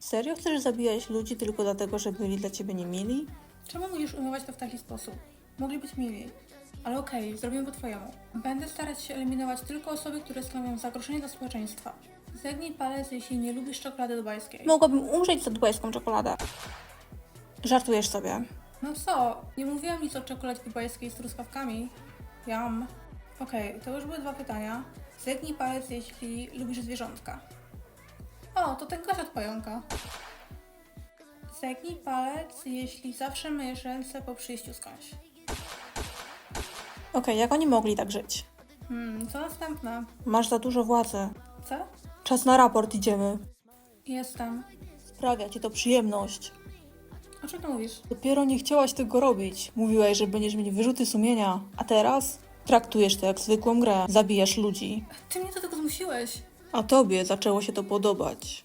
Serio chcesz zabijać ludzi tylko dlatego, że byli dla ciebie niemili? Czemu musisz ujmować to w taki sposób? Mogli być mili. Ale okej, zrobimy po twojemu. Będę starać się eliminować tylko osoby, które stanowią zagrożenie dla społeczeństwa. Zegnij palec, jeśli nie lubisz czekolady dubajskiej. Mogłabym umrzeć za dubajską czekoladę. Żartujesz sobie. No co? Nie mówiłam nic o czekoladzie dubajskiej z truskawkami. Jam. Okej, to już były dwa pytania. Zegnij palec, jeśli lubisz zwierzątka. O, to ten gość od pająka. Zegnij palec, jeśli zawsze myjesz ręce po przyjściu skądś. Okej, jak oni mogli tak żyć? Hmm, co następne? Masz za dużo władzy. Co? Czas na raport, idziemy. Jestem. Sprawia ci to przyjemność. O czym ty mówisz? Dopiero nie chciałaś tego robić. Mówiłaś, że będziesz mieć wyrzuty sumienia. A teraz? Traktujesz to jak zwykłą grę. Zabijasz ludzi. Ty mnie do tego zmusiłeś. A tobie zaczęło się to podobać.